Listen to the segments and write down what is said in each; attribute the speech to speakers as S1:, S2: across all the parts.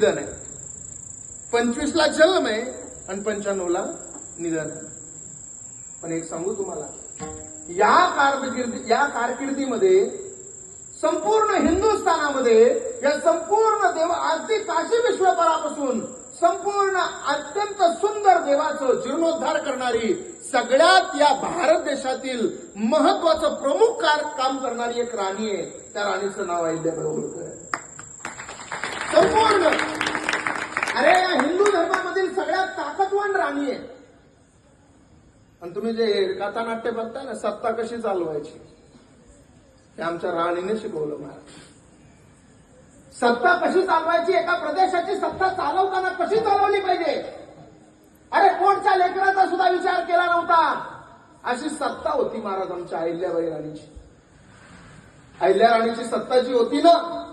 S1: निधन आहे. पंचवीसला जन्म आहे आणि पंच्याण्णवला निधन आहे. पण एक सांगू तुम्हाला या कारकिर्दी या कारकिर्दीमध्ये संपूर्ण हिंदुस्थानामध्ये या संपूर्ण देव अगदी काशी विश्वभरापासून संपूर्ण अत्यंत सुंदर देवाचं जीर्णोद्धार करणारी सगळ्यात या भारत देशातील महत्वाचं प्रमुख काम करणारी एक राणी आहे. त्या राणीचं नाव अहिल्याबाई होळकर आहे संपूर्ण अरे या हिंदू धर्मामधील सगळ्यात ताकदवान राणी आहे. आणि तुम्ही जे कथानाट्य बघताय ना सत्ता कशी चालवायची? हे आमच्या राणीने शिकवलं महाराज. सत्ता कशी चालवायची? एका प्रदेशाची सत्ता चालवताना कशी चालवली पाहिजे? अरे कोणच्या लेकराचा सुद्धा विचार केला नव्हता? अशी सत्ता होती महाराज आमच्या अहिल्याबाई राणीची. अहिल्या राणीची सत्ता जी होती ना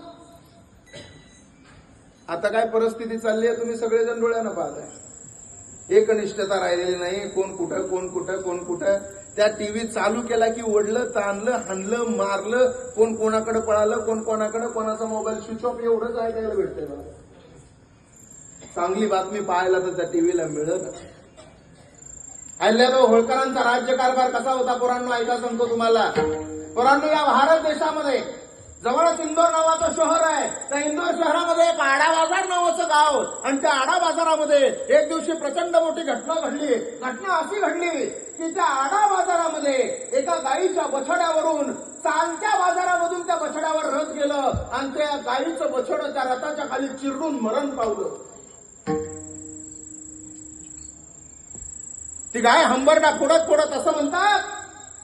S1: आता काय परिस्थिती चालली आहे तुम्ही सगळेजण डोळ्यानं पाहताय. एकनिष्ठता राहिलेली नाही कोण कुठं कोण कुठं कोण कुठं. त्या टीव्ही चालू केला की ओढलं ताणलं हाणलं मारलं कोण कोणाकडे पळालं कोण कोणाकडे कोणाचा मोबाईल स्विच ऑफ एवढंच ऐकायला भेटतंय मला. चांगली बातमी पाहायला तर त्या टीव्हीला मिळत अहिल्याबाई होळकरांचा राज्यकारभार कसा होता पोरांनो ऐका सांगतो तुम्हाला. पोरांनो या भारत देशामध्ये जवळच इंदोर नावाचं शहर आहे. त्या इंदोर शहरामध्ये एक आडा बाजार नावाचं गाव. आणि त्या आडा बाजारामध्ये एक दिवशी प्रचंड मोठी घटना घडली. घटना अशी घडली की त्या आडा बाजारामध्ये एका गायीच्या बछड्यावरून चालत्या बाजारामधून त्या बछड्यावर रथ गेलं आणि त्या गायीचं बछड त्या रथाच्या खाली चिरडून मरण पावलं. ती गाय हंबरडा फोडत फोडत असं म्हणतात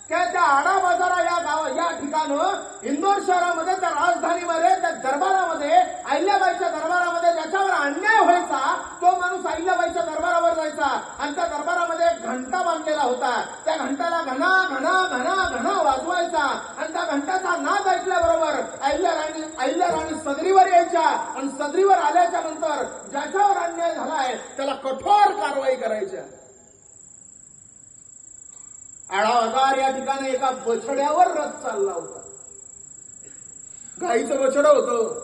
S1: त्या त्या आडा बाजारा या गाव या ठिकाणं इंदोर शहरामध्ये त्या राजधानीमध्ये त्या दरबारामध्ये अहिल्याबाईच्या दरबारामध्ये ज्याच्यावर अन्याय व्हायचा तो माणूस अहिल्याबाईच्या दरबारावर जायचा. आणि त्या दरबारामध्ये घंटा बांधलेला होता. त्या घंटाला घना घना घना घना वाजवायचा. आणि त्या घंटाचा नाद ऐकल्याबरोबर अहिल्या राणी अहिल्या राणी सदरीवर यायच्या. आणि सदरीवर आल्याच्यानंतर ज्याच्यावर अन्याय झालाय त्याला कठोर कारवाई करायच्या आढावादार या ठिकाणी एका बछड्यावर रथ चालला होता. गाईचं बछड होतं.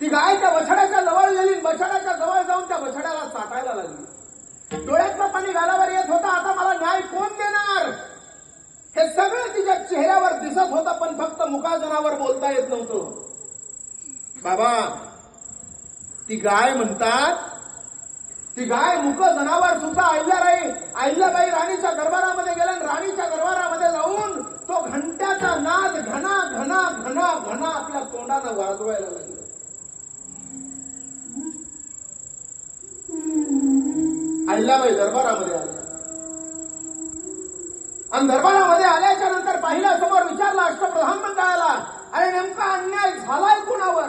S1: ती गाय त्या बछड्याच्या जवळ गेली बछड्याच्या जवळ जाऊन त्या बछड्याला चाटायला लागली. डोळ्यातलं पाणी घालावर येत होता आता मला न्याय कोण देणार? हे सगळं तिच्या चेहऱ्यावर दिसत होतं पण फक्त मुखाजनावर बोलता येत नव्हतं. बाबा ती गाय म्हणतात ती गाय मुक जनावर सुद्धा अहिल्याबाई अहिल्याबाई राणीच्या दरबारामध्ये गेल्या राणीच्या दरबारामध्ये जाऊन तो घंट्याचा नाद घना घना घना घना आपल्या तोंडानं वाजवायला लागला. अहिल्याबाई दरबारामध्ये आल्या. आणि दरबारामध्ये आल्या नंतर पाहिला समोर विचारला अष्टप्रधान मंडळाला अरे नेमका अन्याय झालाय कुणावर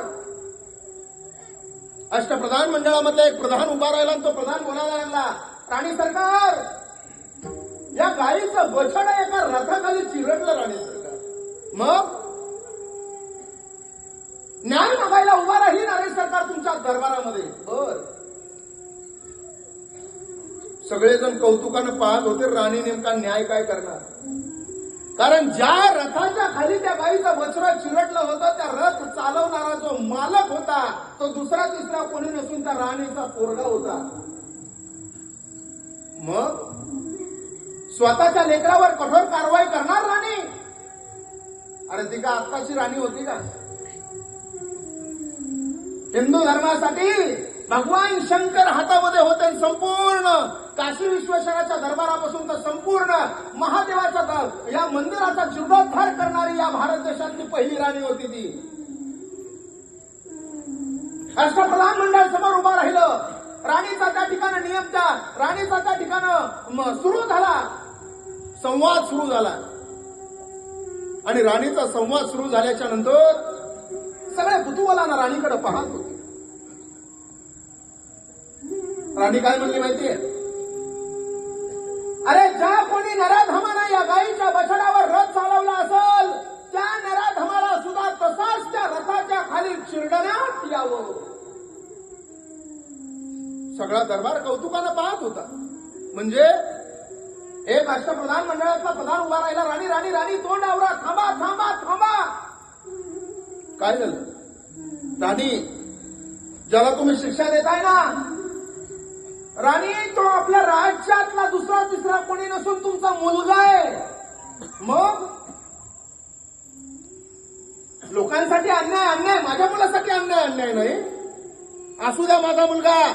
S1: अष्टप्रधान मंडळामधला एक प्रधान उभा राहिला आणि तो प्रधान बोलायला लागला राणी सरकार या गायीचं बछड एका रथाखाली चिरडलं राणी सरकार. मग? न्याय मागायला उभा राहील राणी सरकार तुमच्या दरबारामध्ये. बर. सगळेजण कौतुकानं पाहत होते राणी नेमका न्याय काय करणार? कारण ज्या रथाच्या खाली त्या गाईचं बछडा चिरटलं होतं त्या रथ चालवणारा जो मालक तो दुसरा तिसरा कोणी नसून त्या राणीचा पोरगा होता. मग? स्वतःच्या लेकरावर कठोर कारवाई करणार राणी? अरे ती का आत्ताची राणी होती का? हिंदू धर्मासाठी भगवान शंकर हातामध्ये होते संपूर्ण काशी विश्वेश्वराच्या दरबारापासून तर संपूर्ण महादेवाच्या या मंदिराचा जीर्णोद्धार करणारी या भारत देशातली पहिली राणी होती ती. अष्टप्रधान मंडळ समोर उभा राहिलं. राणीचा त्या ठिकाणी नियम त्या राणीचा त्या ठिकाणं सुरू झाला. संवाद सुरू झाला. आणि राणीचा संवाद सुरू झाल्याच्यानंतर सगळ्या कुतूहलानं राणीकडे पाहत होते. राणी काय म्हणली माहितीये? अरे ज्या कोणी नराधमानं या गायीच्या बछडावर रथ चालवला असेल त्या नराधमाला सुद्धा तसाच त्या रथाच्या खाली चिरडण्यात यावं. सगळा दरबार कौतुकानं पाहत होता. म्हणजे एक अष्टप्रधान मंडळातला प्रधान उभा राहिला राणी राणी राणी तोंड आवरा थांबा थांबा थांबा. काय झालं? राणी ज्याला तुम्ही शिक्षा देताय ना राणी तो आपल्या राज्यातला दुसरा तिसरा कोणी नसून तुमचा मुलगा आहे. मग? लोकांसाठी अन्याय अन्याय माझ्या मुलासाठी अन्याय अन्याय नाही. असू द्या माझा मुलगा.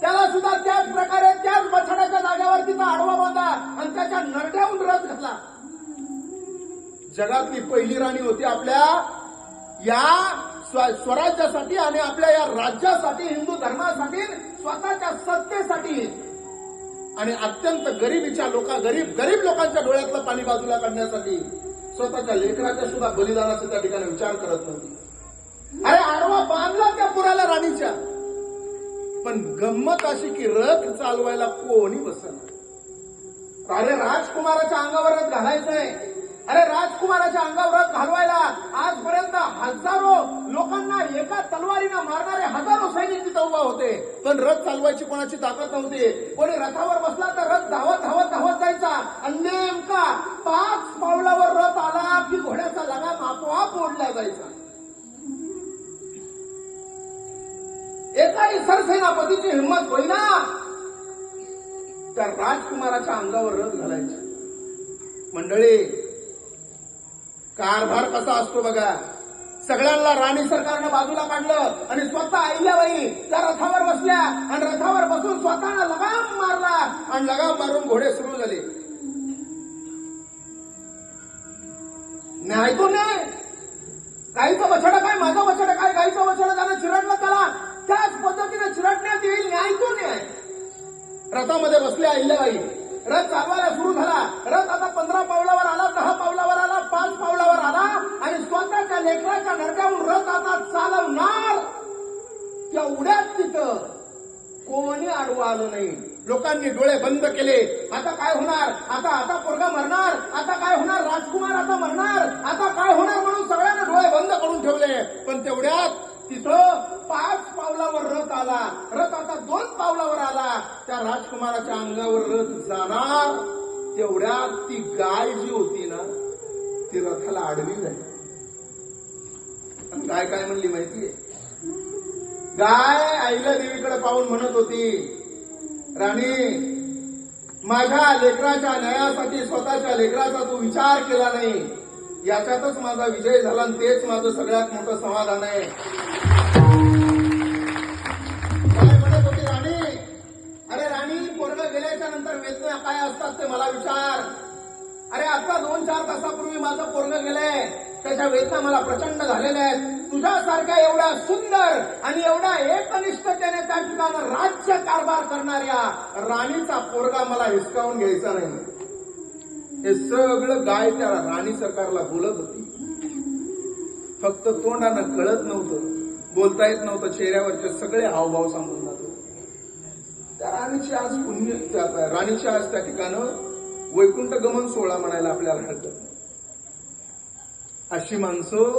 S1: त्याला सुद्धा त्याच प्रकारे त्याच बछड्याच्या जागेवर तिचा आडवा बांधा आणि त्याच्या नरड्याहून रस घातला. जगातली पहिली राणी होती आपल्या या स्वराज्यासाठी आणि आपल्या या राज्यासाठी हिंदू धर्मासाठी स्वतःच्या सत्तेसाठी. आणि अत्यंत गरिबीच्या लोका गरीब गरीब लोकांच्या डोळ्यातलं पाणी बाजूला काढण्यासाठी स्वतःच्या लेकराच्या सुद्धा बलिदानाचा त्या ठिकाणी विचार करत नव्हती. अरे आडवा बांधला त्या पुराला राणीच्या. पण गंमत अशी की रथ चालवायला कोणी बसला अरे राजकुमाराच्या अंगावर रथ घालायचंय अरे राजकुमाराच्या अंगावर रथ घालवायला आजपर्यंत हजारो लोकांना एका तलवारीनं मारणारे हजारो सैनिक तिथं उभा होते. पण रथ चालवायची कोणाची ताकद नव्हती. कोणी रथावर बसला तर रथ धावत धावत धावत जायचा. आणि नेमका पाच पावलावर रथ आला की घोड्याचा लगाम आपोआप ओढला जायचा. एकाही सरसेनापतीची हिंमत होईना. त्या राजकुमाराच्या अंगावर रथ घालायचे. मंडळी कारभार कसा असतो बघा. सगळ्यांना राणी सरकारनं बाजूला काढलं आणि स्वतः आईल्याबाई त्या रथावर बसल्या आणि रथावर बसून स्वतःला लगाम मारला आणि लगाम मारून घोडे सुरू झाले. न्याय तो न्याय. गाईचं बछडं काय माझं बछडं काय? गाईचं बछडं त्यानं चिरडलं त्याला. त्याच पद्धतीने चिरडण्यात येईल न्याय तो न्याय रथामध्ये बसल्या अहिल्याबाई रथ चालवायला सुरू झाला. रथ आता पंधरा पावलावर आला दहा पावलावर आला पाच पावलावर आला आणि स्वतःच्या लेकराच्या नरकावून रथ आता चालवणार. तेवढ्याच तिथं कोणी आडवं आलं नाही. लोकांनी डोळे बंद केले आता काय होणार आता आता पोरगा मरणार आता काय होणार राजकुमार आता मरणार आता काय होणार म्हणून सगळ्यांना डोळे बंद करून ठेवले पण तेवढ्यात तिथं पाच पावलावर रथ आला रथ आता दोन पावलावर आला त्या राजकुमाराच्या अंगावर रथ जाणार तेवढ्यात ती गाय जी होती ना ती रथाला आडवी झाली आणि गाय काय म्हणली माहितीये? गाय आईला देवीकडे पाहून म्हणत होती राणी माझ्या लेकराच्या न्यायासाठी स्वतःच्या लेकराचा तू विचार केला नाही. याच्यातच माझा विजय झाला आणि तेच माझं सगळ्यात मोठं समाधान आहे. काय म्हणत होती राणी अरे राणी पोरग गेल्याच्यानंतर वेदना काय असतात ते मला विचार. अरे आता दोन चार तासापूर्वी माझं पोरग गेलंय. त्याच्या वेदना मला प्रचंड झालेल्या आहेत. तुझ्यासारख्या एवढ्या सुंदर आणि एवढ्या एकनिष्ठतेने त्या ठिकाणी राज्य कारभार करणाऱ्या राणीचा पोरगा मला हिसकावून घ्यायचा नाही. हे सगळं गाय त्या राणी सरकारला बोलत होती. फक्त तोंडानं कळत नव्हतं. बोलता येत नव्हतं. चेहऱ्यावरचे सगळे हावभाव सांगून जात होते. त्या राणीची आज पुण्य राणीची आज त्या ठिकाणं वैकुंठ गमन सोहळा म्हणायला आपल्याला हरकत नाही. अशी माणसं